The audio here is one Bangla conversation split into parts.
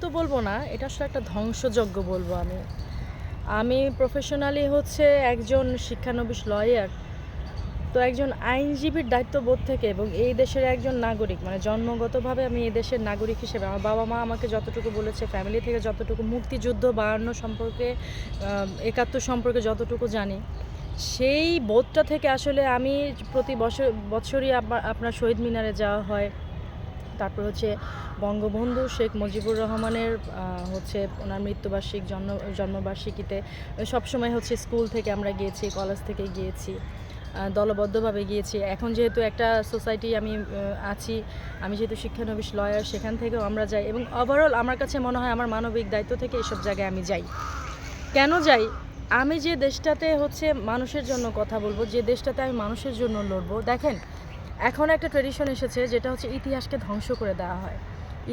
দায়িত্ব বলব না, এটা আসলে একটা ধ্বংসযজ্ঞ বলব আমি। আমি প্রফেশনালি হচ্ছে একজন শিক্ষানবিশ লয়ার তো একজন আইনজীবীর দায়িত্ববোধ থেকে এবং এই দেশের একজন নাগরিক মানে জন্মগতভাবে আমি এই দেশের নাগরিক হিসেবে, আমার বাবা মা আমাকে যতটুকু বলেছে ফ্যামিলি থেকে যতটুকু মুক্তিযুদ্ধ, বায়ান্ন সম্পর্কে একাত্তর সম্পর্কে যতটুকু জানি, সেই বোধটা থেকে আসলে আমি প্রতি বছর, বছরই আপনার শহীদ মিনারে যাওয়া হয়। তারপর হচ্ছে বঙ্গবন্ধু শেখ মুজিবুর রহমানের হচ্ছে ওনার মৃত্যুবার্ষিক জন্ম, জন্মবার্ষিকীতে সবসময় হচ্ছে স্কুল থেকে আমরা গিয়েছি, কলেজ থেকে গিয়েছি দলবদ্ধভাবে গিয়েছি। এখন যেহেতু একটা সোসাইটি আমি আছি, আমি যেহেতু শিক্ষানবিশ লয়ার, সেখান থেকেও আমরা যাই এবং ওভারঅল আমার কাছে মনে হয় আমার মানবিক দায়িত্ব থেকে এসব জায়গায় আমি যাই। কেন যাই? আমি যে দেশটাতে হচ্ছে মানুষের জন্য কথা বলব, যে দেশটাতে আমি মানুষের জন্য লড়বো, দেখেন এখন একটা ট্রেডিশন এসেছে যেটা হচ্ছে ইতিহাসকে ধ্বংস করে দেওয়া হয়।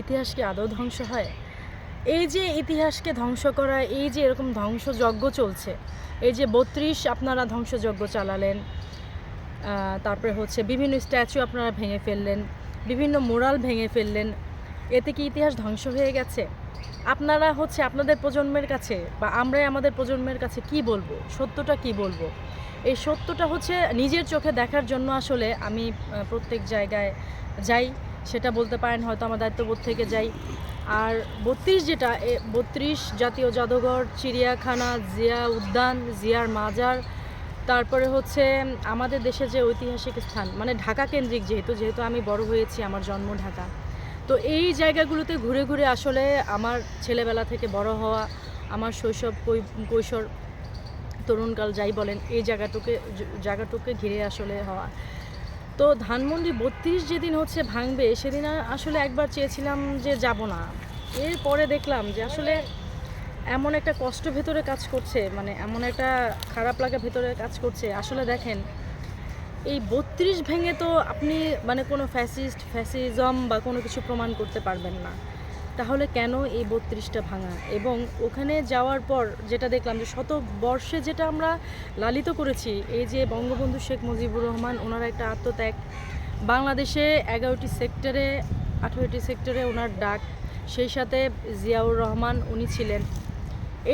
ইতিহাসকে আদৌ ধ্বংস হয়? এই যে ইতিহাসকে ধ্বংস করা, এই যে এরকম ধ্বংসযজ্ঞ চলছে, এই যে বত্রিশ আপনারা ধ্বংসযজ্ঞ চালালেন তারপরে হচ্ছে বিভিন্ন স্ট্যাচু আপনারা ভেঙে ফেললেন, বিভিন্ন মোরাল ভেঙে ফেললেন, এতে কি ইতিহাস ধ্বংস হয়ে গেছে? আপনারা হচ্ছে আপনাদের প্রজন্মের কাছে বা আমরাই আমাদের প্রজন্মের কাছে কি বলব? সত্যটা কি বলব? এই সত্যটা হচ্ছে নিজের চোখে দেখার জন্য আসলে আমি প্রত্যেক জায়গায় যাই, সেটা বলতে পারেন হয়তো আমার দায়িত্ববোধ থেকে যাই। আর বত্রিশ যেটা বত্রিশ জাতীয় জাদুঘর, চিড়িয়াখানা, জিয়া উদ্যান, জিয়ার মাজার, তারপরে হচ্ছে আমাদের দেশে যে ঐতিহাসিক স্থান মানে ঢাকা কেন্দ্রিক যেহেতু যেহেতু আমি বড় হয়েছি, আমার জন্ম ঢাকা। তো এই জায়গাগুলোতে ঘুরে ঘুরে আসলে আমার ছেলেবেলা থেকে বড় হওয়া, আমার শৈশব কৈশোর, তরুণকাল যাই বলেন, এই জায়গাটুকে জায়গাটুকে ঘিরে আসলে হওয়া। তো ধানমন্ডি বত্রিশ যেদিন হচ্ছে ভাঙবে, সেদিন আসলে একবার চেয়েছিলাম যে যাব না। এরপরে দেখলাম যে আসলে এমন একটা কষ্ট ভেতরে কাজ করছে মানে এমন একটা খারাপ লাগা ভেতরে কাজ করছে। আসলে দেখেন এই বত্রিশ ভেঙে তো আপনি মানে কোনো ফ্যাসিস্ট ফ্যাসিজম বা কোনো কিছু প্রমাণ করতে পারবেন না। তাহলে কেন এই বত্রিশটা ভাঙা? এবং ওখানে যাওয়ার পর যেটা দেখলাম যে শত বর্ষে যেটা আমরা লালিত করেছি, এই যে বঙ্গবন্ধু শেখ মুজিবুর রহমান, ওনার একটা আত্মত্যাগ। বাংলাদেশে এগারোটি সেক্টরে, আঠেরোটি সেক্টরে ওনার ডাক। সেই সাথে জিয়াউর রহমান উনি ছিলেন।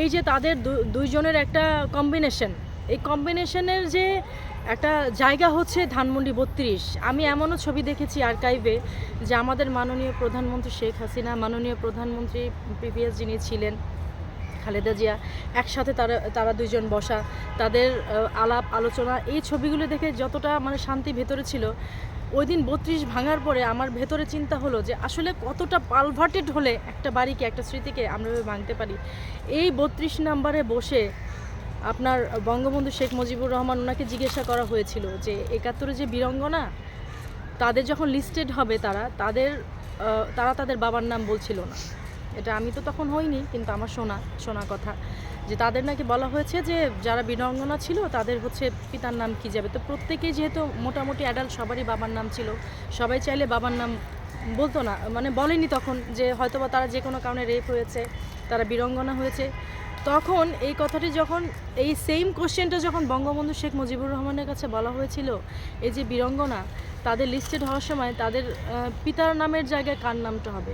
এই যে তাদের দুইজনের একটা কম্বিনেশন এই কম্বিনেশনের যে একটা জায়গা হচ্ছে ধানমন্ডি বত্রিশ, আমি এমনও ছবি দেখেছি আর্কাইভে যে আমাদের মাননীয় প্রধানমন্ত্রী শেখ হাসিনা, মাননীয় প্রধানমন্ত্রী পিপিএস যিনি ছিলেন, খালেদা জিয়া, একসাথে তারা তারা দুইজন বসা, তাদের আলাপ, আলোচনা, এই ছবিগুলো দেখে যতটা মানে শান্তি ভেতরে ছিল ওই দিন বত্রিশ ভাঙার পরে আমার ভেতরে চিন্তা হলো যে আসলে কতটা পালভার্টেড হলে একটা বাড়িকে একটা স্মৃতিকে আমরা ভাঙতে পারি। এই বত্রিশ নাম্বারে বসে আপনার বঙ্গবন্ধু শেখ মুজিবুর রহমান ওনাকে জিজ্ঞাসা করা হয়েছিল যে একাত্তরে যে বীরঙ্গনা, তাদের যখন লিস্টেড হবে তারা, তাদের তারা তাদের বাবার নাম বলছিল না। এটা আমি তো তখন হইনি, কিন্তু আমার শোনা শোনা কথা যে তাদের নাকি বলা হয়েছে যে যারা বীরাঙ্গনা ছিল তাদের হচ্ছে পিতার নাম কি যাবে। তো প্রত্যেকেই যেহেতু মোটামুটি অ্যাডাল্ট সবারই বাবার নাম ছিল, সবাই চাইলে বাবার নাম বলতো না মানে বলেনি তখন যে হয়তোবা তারা যে কোনো কারণে রেপ হয়েছে, তারা বীরঙ্গনা হয়েছে। তখন এই কথাটি যখন, এই সেম কোশ্চেনটা যখন বঙ্গবন্ধু শেখ মুজিবুর রহমানের কাছে বলা হয়েছিল, এই যে বীরঙ্গনা, তাদের লিস্টেড হওয়ার সময় তাদের পিতার নামের জায়গায় কার নামটা হবে?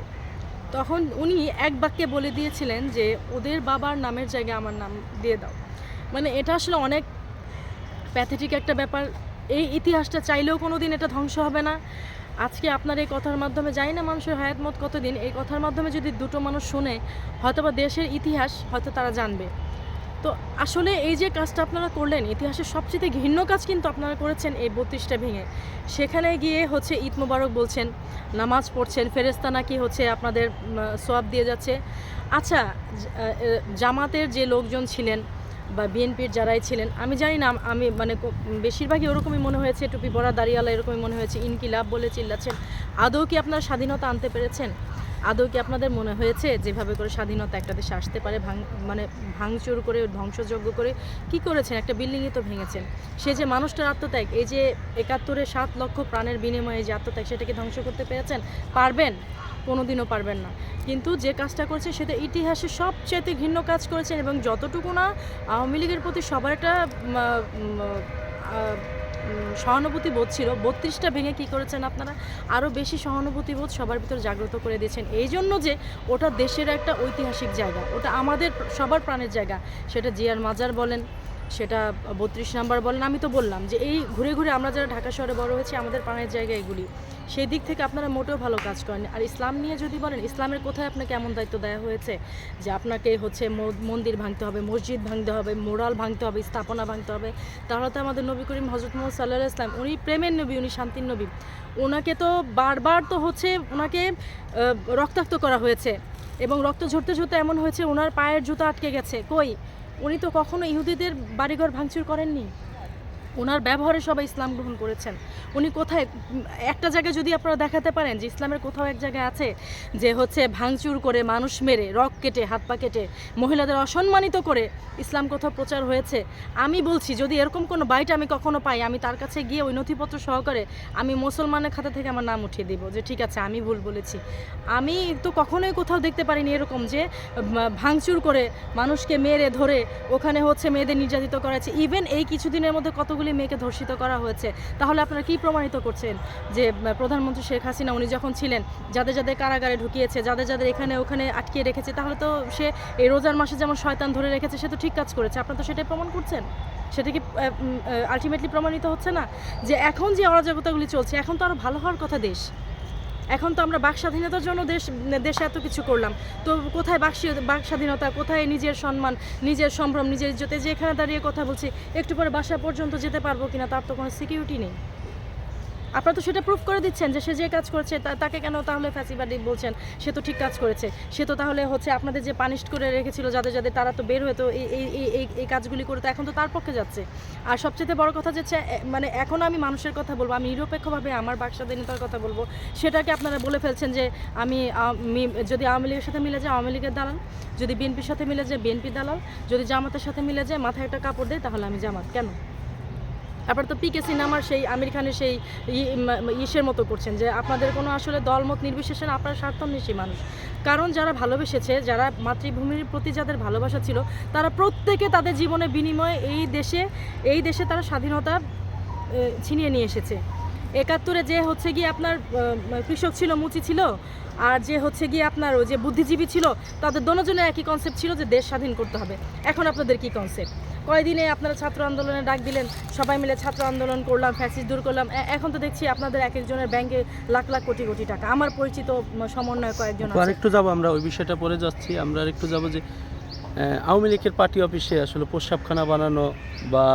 তখন উনি এক বাক্যে বলে দিয়েছিলেন যে, ওদের বাবার নামের জায়গায় আমার নাম দিয়ে দাও। মানে এটা আসলে অনেক প্যাথেটিক একটা ব্যাপার। এই ইতিহাসটা চাইলেও কোনো দিন এটা ধ্বংস হবে না। আজকে আপনার এই কথার মাধ্যমে জানি না মানুষের হায়াত মত কতদিন, এই কথার মাধ্যমে যদি দুটো মানুষ শুনে হয়তোবা দেশের ইতিহাস হয়তো তারা জানবে। তো আসলে এই যে কাজটা আপনারা করলেন, ইতিহাসের সবচেয়ে ঘৃণ্য কাজ কিন্তু আপনারা করেছেন এই বত্রিশটা ভেঙে। সেখানে গিয়ে হচ্ছে ঈদ মোবারক বলছেন, নামাজ পড়ছেন ফেরেস্তা নাকি হচ্ছে আপনাদের সোয়াব দিয়ে যাচ্ছে। আচ্ছা জামাতের যে লোকজন ছিলেন বা বিএনপির যারাই ছিলেন, আমি জানি না, আমি মানে বেশিরভাগই ওরকমই মনে হয়েছে, টুপি পরা দাঁড়িয়ালা এরকমই মনে হয়েছে, ইনকিলাব বলে চিল্লাচ্ছেন। আদৌ কি আপনারা স্বাধীনতা আনতে পেরেছেন? আদৌ কি আপনাদের মনে হয়েছে যেভাবে করে স্বাধীনতা একটা দেশে আসতে পারে, ভাঙ মানে ভাঙচুর করে, ধ্বংসযজ্ঞ করে কি করেছেন? একটা বিল্ডিংই তো ভেঙেছেন। সে যে মানুষটার আত্মত্যাগ, এই যে একাত্তরে সাত লক্ষ প্রাণের বিনিময়ে যে আত্মত্যাগ সেটাকে ধ্বংস করতে পেরেছেন, পারবেন? কোনোদিনও পারবেন না। কিন্তু যে কাজটা করেছে সেটা ইতিহাসে সবচেয়ে ঘৃণ্য কাজ করেছেন এবং যতটুকু না, আওয়ামী লীগের প্রতি সবার একটা সহানুভূতি বোধ ছিল। বত্রিশটা ভেঙে কি করেছেন আপনারা? আরও বেশি সহানুভূতি বোধ সবার ভিতরে জাগ্রত করে দিয়েছেন। এই জন্য যে ওটা দেশের একটা ঐতিহাসিক জায়গা, ওটা আমাদের সবার প্রাণের জায়গা, সেটা জিয়ার মাজার বলেন সেটা বত্রিশ নাম্বার বলেন, আমি তো বললাম যে এই ঘুরে ঘুরে আমরা যারা ঢাকা শহরে বড় হয়েছি, আমাদের প্রাণের জায়গা এগুলি। সেই দিক থেকে আপনারা মোটেও ভালো কাজ করেন আর ইসলাম নিয়ে যদি বলেন, ইসলামের কোথায় আপনাকে এমন দায়িত্ব দেওয়া হয়েছে? যে আপনাকে হচ্ছে মন্দির ভাঙতে হবে, মসজিদ ভাঙতে হবে মোরাল ভাঙতে হবে, স্থাপনা ভাঙতে হবে। তাহলে তো আমাদের নবী করিম হজরত মোহাম্মদ সাল্লাহ ইসলাম উনি প্রেমের নবী, উনি শান্তির নবী। ওনাকে তো বারবার তো হচ্ছে ওনাকে রক্তাক্ত করা হয়েছে। এবং রক্ত ঝরতে ঝরতে এমন হয়েছে ওনার পায়ের জুতো আটকে গেছে। কই? উনি তো কখনো ইহুদিদের বাড়িঘর ভাঙচুর করেননি? ওনার ব্যবহারে সবাই ইসলাম গ্রহণ করেছেন। উনি কোথায়, একটা জায়গায় যদি আপনারা দেখাতে পারেন যে ইসলামের কোথাও এক জায়গায় আছে যে হচ্ছে ভাঙচুর করে মানুষ মেরে, রক কেটে, হাত পা কেটে, মহিলাদের অসম্মানিত করে ইসলাম কোথাও প্রচার হয়েছে, আমি বলছি যদি এরকম কোনো বাইট আমি কখনো পাই, আমি তার কাছে গিয়ে ওই নথিপত্র সহকারে আমি মুসলমানের খাতা থেকে আমার নাম উঠিয়ে দিব যে ঠিক আছে, আমি ভুল বলেছি। আমি তো কখনোই কোথাও দেখতে পারিনি এরকম যে ভাঙচুর করে মানুষকে মেরে ধরে ওখানে হচ্ছে মেয়েদের নির্যাতিত করা হয়েছে ইভেন এই কিছুদিনের মধ্যে কতগুলি মেয়েকে ধর্ষিত করা হয়েছে। তাহলে আপনারা কি প্রমাণিত করছেন যে প্রধানমন্ত্রী শেখ হাসিনা উনি যখন ছিলেন, যাদের যাদের কারাগারে ঢুকিয়েছে, যাদের যাদের এখানে ওখানে আটকিয়ে রেখেছে, তাহলে তো সে এই রোজার মাসে যেমন শয়তান ধরে রেখেছে, সে তো ঠিক কাজ করেছে। আপনারা তো সেটাই প্রমাণ করছেন? সেটা কি আলটিমেটলি প্রমাণিত হচ্ছে না? যে এখন যে অরাজকতাগুলি চলছে, এখন তো আরও ভালো হওয়ার কথা দেশ। এখন তো আমরা বাক স্বাধীনতার জন্য দেশ, দেশে এত কিছু করলাম। তো কোথায় বাক বাক স্বাধীনতা, কোথায় নিজের সম্মান, নিজের সম্ভ্রম, নিজের ইজ্জতে যে এখানে দাঁড়িয়ে কথা বলছি, একটু পরে বাসা পর্যন্ত যেতে পারব কিনা তার তো কোনো সিকিউরিটি নেই। আপনারা তো সেটা প্রুফ করে দিচ্ছেন যে সে যে কাজ করছে তাকে কেন তাহলে ফ্যাসিবাদী বলছেন? সে তো ঠিক কাজ করেছে। সে তো তাহলে হচ্ছে আপনাদের যে পানিশ করে রেখেছিল, যাদের যাদের তারা তো বের হয়ে তো এই এই, এই- কাজগুলি করে, তো এখন তো তার পক্ষে যাচ্ছে। আর সবচেয়ে বড় কথা এ- মানে এখন আমি মানুষের কথা বলব, আমি নিরপেক্ষভাবে আমার বাক স্বাধীনতার কথা বলব, সেটাকে আপনারা বলে ফেলছেন যে আমি আমি যদি আওয়ামী লীগের সাথে মিলে যায়, আওয়ামী লীগের দালাল। যদি বিএনপির সাথে মিলে যায় বিএনপি দালাল। যদি জামাতের সাথে মিলে যায়, মাথায় একটা কাপড় দেয়, তাহলে আমি জামাত। কেন? তারপর তো পিকে সিনেমার সেই আমির খানের সেই ইসের মতো করছেন যে আপনাদের কোনো আসলে দলমত নির্বিশেষে আপনারা স্বার্থন্বেষী মানুষ। কারণ যারা ভালোবেসেছে, যারা মাতৃভূমির প্রতি যাদের ভালোবাসা ছিল, তারা প্রত্যেকে তাদের জীবনের বিনিময়ে এই দেশে এই দেশে তারা স্বাধীনতা ছিনিয়ে নিয়ে এসেছে। একাত্তরে যে হচ্ছে গিয়ে আপনার কৃষক ছিল, মুচি ছিল, আর যে হচ্ছে গিয়ে আপনার ওই যে বুদ্ধিজীবী ছিল, তাদের দোনোজনের একই কনসেপ্ট ছিল যে দেশ স্বাধীন করতে হবে। এখন আপনাদের কি কনসেপ্ট কয়দিনে আপনারা ছাত্র আন্দোলনে ডাক দিলেন? সবাই মিলে ছাত্র আন্দোলন করলাম ফ্যাসিস দূর করলাম। এখন তো দেখছি আপনাদের এক একজনের ব্যাংকে লাখ লাখ কোটি কোটি টাকা। আমার পরিচিত সমন্বয় কয়েকজন আর একটু আরেকটু যাব আমরা ওই বিষয়টা পরে যাচ্ছি। আমরা আরেকটু যাব যে আওয়ামী লীগের পার্টি অফিসে আসলে প্রস্রাবখানা বানানো বা